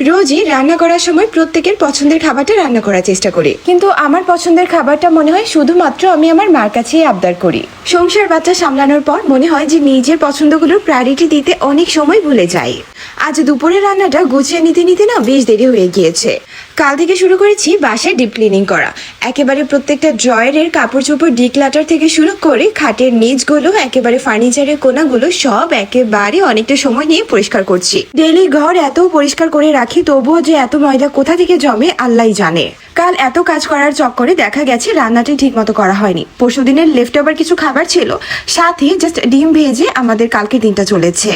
রোজই রান্না করার সময় প্রত্যেকের পছন্দের খাবারটা রান্না করার চেষ্টা করি। কিন্তু আমার পছন্দের খাবারটা মনে হয় শুধুমাত্র আমি আমার মার কাছেই আবদার করি। সংসার বাচ্চা সামলানোর পর মনে হয় যে নিজের পছন্দগুলোর প্রায়োরিটি দিতে অনেক সময় ভুলে যায় আজ দুপুরের রান্নাটা গুছিয়ে নিতে নিতে না বেশ দেরি হয়ে গিয়েছে। কাল থেকে শুরু করেছি বাসায় ডিপ ক্লিনিং করা। একেবারে প্রত্যেকটা ড্রয়ারের কাপড় চোপড় ডিক্লাটার থেকে শুরু করে খাটের নিচগুলো, একেবারে ফার্নিচারের কোনাগুলো সব একেবারে অনেকটা সময় নিয়ে পরিষ্কার করছি। ডেলি ঘর এত পরিষ্কার করে রাখি, তবুও যে এত ময়লা কোথা থেকে জমে আল্লাহ জানে। কাল এত কাজ করার চক্করে দেখা গেছে রান্নাটি ঠিক মতো করা হয়নি। পরশু দিনের লেফট ওভার কিছু খাবার ছিল, সাথে জাস্ট ডিম ভেজে আমাদের কালকে দিনটা চলেছে।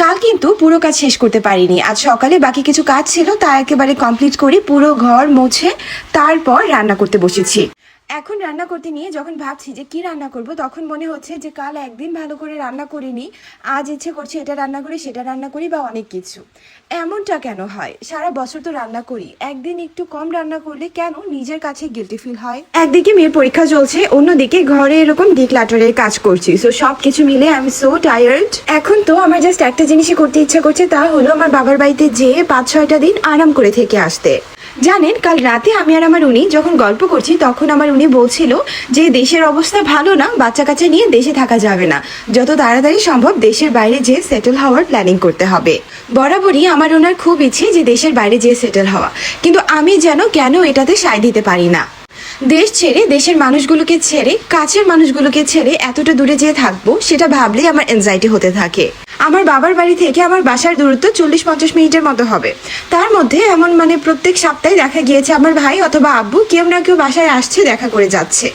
কাল কিন্তু পুরো কাজ শেষ করতে পারিনি। আজ সকালে বাকি কিছু কাজ ছিল, তা একেবারে কমপ্লিট করে পুরো ঘর মুছে, তারপর রান্না করতে বসেছি। এখন রান্না করতে নিয়ে যখন ভাবছি যে কি রান্না করব, তখন মনে হচ্ছে যে কাল একদিন ভালো করে রান্না করিনি। আজ ইচ্ছে করছে এটা রান্না করি, সেটা রান্না করি বা অনেক কিছু। এমনটা কেন হয়? সারা বছর তো রান্না করি। একদিন একটু কম রান্না করলে কেন নিজের কাছে গিলটি ফিল হয়? একদিকে মেয়ের পরীক্ষা চলছে, অন্যদিকে ঘরে এরকম ডিক্লাটারের কাজ করছি। সো সব কিছু মিলে আই এম সো টায়ার্ড এখন তো আমার জাস্ট একটা জিনিসই করতে ইচ্ছা করছে, তা হলো আমার বাবার বাড়িতে যেয়ে পাঁচ ছয়টা দিন আরাম করে থেকে আসতে। জানেন, কাল রাতে আমি আর আমার উনি যখন গল্প করছি, তখন আমার উনি বলছিল যে, দেশের অবস্থা ভালো না বাচ্চা কাচ্চা নিয়ে দেশে থাকা যাবে না। যত তাড়াতাড়ি সম্ভব দেশের বাইরে যেয়ে সেটেল হওয়ার প্ল্যানিং করতে হবে। বরাবরই আমার ওনার খুব ইচ্ছে যে, দেশের বাইরে যেয়ে সেটেল হওয়া। কিন্তু আমি যেন কেন এটাতে সায় দিতে পারি না। দেশ ছেড়ে, দেশের মানুষগুলোকে ছেড়ে, কাছের মানুষগুলোকে ছেড়ে এতটা দূরে যেয়ে থাকব, সেটা ভাবলেই আমার এনজাইটি হতে থাকে। আমার বাবার বাড়ি থেকে আমার বাসার দূরত্ব চল্লিশ পঞ্চাশ মিনিটের মতো হবে। তার মধ্যে এমন মানে প্রত্যেক সপ্তাহে দেখা গিয়েছে আমার ভাই অথবা আব্বু কেউ না কেউ বাসায় আসছে, দেখা করে যাচ্ছে।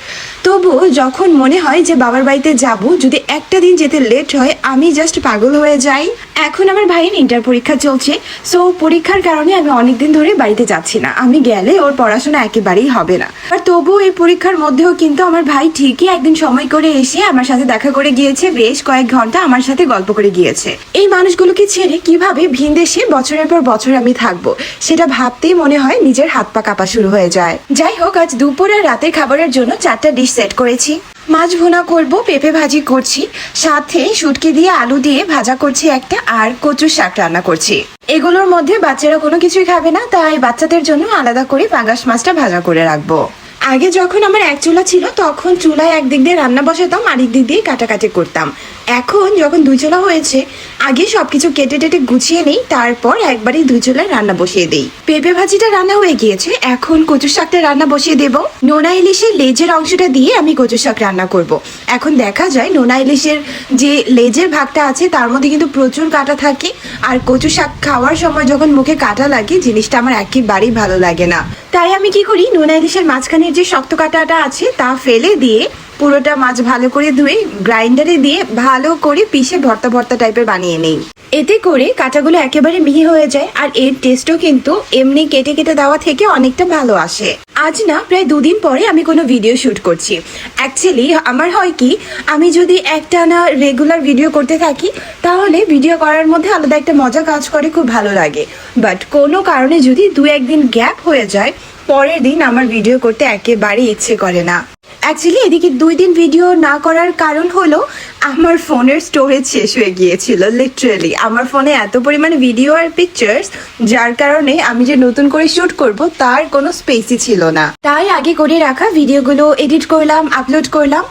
তবু যখন মনে হয় যে বাবার বাড়িতে যাব, যদি একটা দিন যেতে লেট হয়, আমি জাস্ট পাগল হয়ে যাই। এখন আমার ভাইয়ের ইন্টার পরীক্ষা চলছে সো পরীক্ষার কারণে আমি অনেকদিন ধরে বাড়িতে যাচ্ছি না। আমি গেলে ওর পড়াশোনা একেবারেই হবে না। আর তবু এই পরীক্ষার মধ্যেও কিন্তু আমার ভাই ঠিকই একদিন সময় করে এসে আমার সাথে দেখা করে গিয়েছে, বেশ কয়েক ঘণ্টা আমার সাথে গল্প করে গিয়েছে। এই মানুষগুলোকে ছেড়ে কীভাবে ভিন দেশে বছরের পর বছর আমি থাকব? সেটা ভাবতেই মনে হয় নিজের হাত পা কাঁপা শুরু হয়ে যায়। যাই হোক, আজ দুপুর আর রাতের খাবারের জন্য চারটা ডিশ সেট করেছি। মাছ ভুনা করব, পেঁপে ভাজি করছি, সাথে শুটকি দিয়ে আলু দিয়ে ভাজা করছি একটা, আর কচুর শাক রান্না করছি। এগুলোর মধ্যে বাচ্চারা কোনো কিছুই খাবে না, তাই বাচ্চাদের জন্য আলাদা করে পাঙ্গাস মাছটা ভাজা করে রাখব। আগে যখন আমার এক চুলা ছিল, তখন চুলায় একদিক দিয়ে রান্না বসাতাম, আরেক দিক দিয়ে কাটাকাটি করতাম। এখন যখন দুই চুলা হয়েছে, আগে সবকিছু কেটে টেটে গুছিয়ে নেই, তারপর একবারই দুই চুলায় রান্না বসিয়ে দেই। পেঁপে ভাজিটা রান্না হয়ে গিয়েছে, এখন কচু শাকটা রান্না বসিয়ে দেব। নোনা ইলিশের লেজের অংশটা দিয়ে আমি কচু শাক রান্না করব। এখন দেখা যায় নোনা ইলিশের যে লেজের ভাগটা আছে, তার মধ্যে কিন্তু প্রচুর কাটা থাকে, আর কচু শাক খাওয়ার সময় যখন মুখে কাটা লাগে, জিনিসটা আমার একেবারেই ভালো লাগে না। তাই আমি কি করি, নোনা ইলিশের মাঝখানের যে শক্ত কাটাটা আছে, তা ফেলে দিয়ে পুরোটা মাছ ভালো করে ধুয়ে গ্রাইন্ডারে দিয়ে ভালো করে পিষে ভর্তা ভর্তা টাইপের বানিয়ে নেই। এতে করে কাঁটাগুলো একেবারে মিহি হয়ে যায় আর এর টেস্টও কিন্তু এমনি কেটে কেটে দেওয়া থেকে অনেকটা ভালো আসে। আজ না প্রায় দুদিন পরে আমি কোনো ভিডিও শুট করছি। অ্যাকচুয়ালি আমার হয় কি, আমি যদি একটা না রেগুলার ভিডিও করতে থাকি, তাহলে ভিডিও করার মধ্যে আলাদা একটা মজা কাজ করে, খুব ভালো লাগে। বাট কোনো কারণে যদি দু একদিন গ্যাপ হয়ে যায়, পরের দিন আমার ভিডিও করতে একেবারে ইচ্ছে করে না। অ্যাকচুয়ালি এদিকে দুই দিন ভিডিও না করার কারণ হলো আমার ফোনের স্টোরেজ শেষ হয়ে গিয়েছিল লিটারেলি আমার ফোনে এত পরিমাণে ভিডিও আর পিকচার্স যার কারণে আমি যে নতুন করে শুট করব, তার কোনো স্পেসই ছিল না। তাই আগে করে রাখা ভিডিওগুলো এডিট করলাম আপলোড করলাম।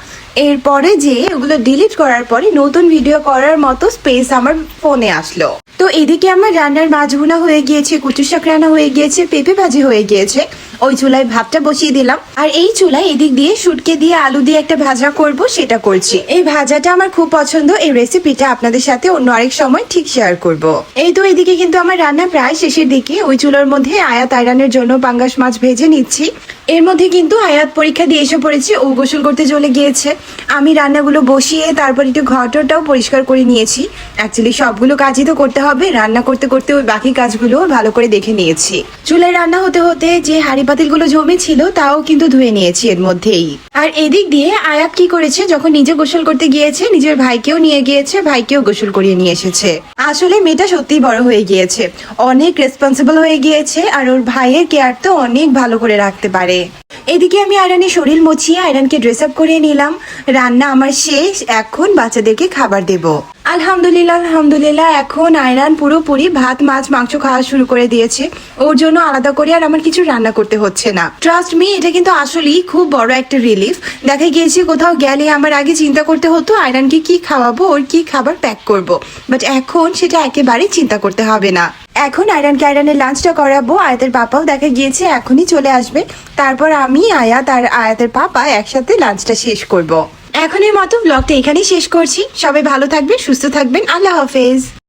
এরপরে যে ওগুলো ডিলিট করার পরে নতুন ভিডিও করার মতো স্পেস আমার ফোনে আসলো। তো এদিকে আমার রান্নার মাছ হয়ে গিয়েছে কুচু শাক রান্না হয়ে গিয়েছে, পেঁপে ভাজি হয়ে গিয়েছে। ওই চুলায় ভাতটা বসিয়ে দিলাম। আর এই চুলায় এদিক দিয়ে শুটকে দিয়ে আলু দিয়ে একটা ভাজা করব, সেটা করছি। এই ভাজাটা আমার খুব পছন্দ। এই রেসিপিটা আপনাদের সাথে অন্য আরেক সময় ঠিক শেয়ার করব। এই তো এদিকে কিন্তু আমার রান্না প্রায় শেষের দিকে। ওই চুলার মধ্যে আয়াত আয়রানের জন্য পাঙ্গাস মাছ ভেজে নিচ্ছি। এর মধ্যে কিন্তু আয়াত পরীক্ষা দিয়ে এসে পড়েছে। ও গোসল করতে চলে গিয়েছে। আমি রান্নাগুলো বসিয়ে তারপর একটু ঘরটাও পরিষ্কার করে নিয়েছি। অ্যাকচুয়ালি সবগুলো কাজই তো করতে হবে। রান্না করতে করতে ওই বাকি কাজগুলো ভালো করে দেখে নিয়েছি। চুলায় রান্না হতে হতে যে হাড়ি পাতিলগুলো জমেছিল, তাও কিন্তু ধুয়ে নিয়েছি এর মধ্যেই। আর এদিক দিয়ে আয়াত কি করেছে, যখন নিজে গোসল করতে গিয়েছে, নিজের ভাইকেও নিয়ে গিয়েছে, ভাইকেও গোসল করিয়ে নিয়ে এসেছে। আসলে মেয়েটা সত্যিই বড় হয়ে গিয়েছে, অনেক রেসপন্সিবল হয়ে গিয়েছে, আর ওর ভাইয়ের কেয়ার তো অনেক ভালো করে রাখতে পারে। এদিকে আমি আয়রানের শরীর মুছিয়ে আয়রানকে ড্রেস আপ করে নিলাম। রান্না আমার শেষ। এখন বাচ্চাদেরকে খাবার দেব। আলহামদুলিল্লাহ আলহামদুলিল্লাহ। এখন আয়রান পুরোপুরি ভাত, মাছ, মাংস খাওয়া শুরু করে দিয়েছে। ওর জন্য আলাদা করে আর আমার কিছু রান্না করতে হচ্ছে না। ট্রাস্ট মি এটা কিন্তু আসলেই খুব বড় একটা রিলিফ দেখা গিয়েছে কোথাও গেলে আমার আগে চিন্তা করতে হতো আয়রানকে কি খাওয়াবো, ওর কি খাবার প্যাক করব। বাট এখন সেটা একেবারেই চিন্তা করতে হবে না। এখন আয়রানকে আয়রানের লাঞ্চটা করাবো। আয়াতের পাপাও দেখা গিয়েছে, এখনই চলে আসবে। তারপর আমি, আয়াত আর আয়াতের পাপা একসাথে লাঞ্চটা শেষ করব। এখনের মতো ব্লগটা এখানেই শেষ করছি। সবাই ভালো থাকবেন, সুস্থ থাকবেন। আল্লাহ হাফেজ।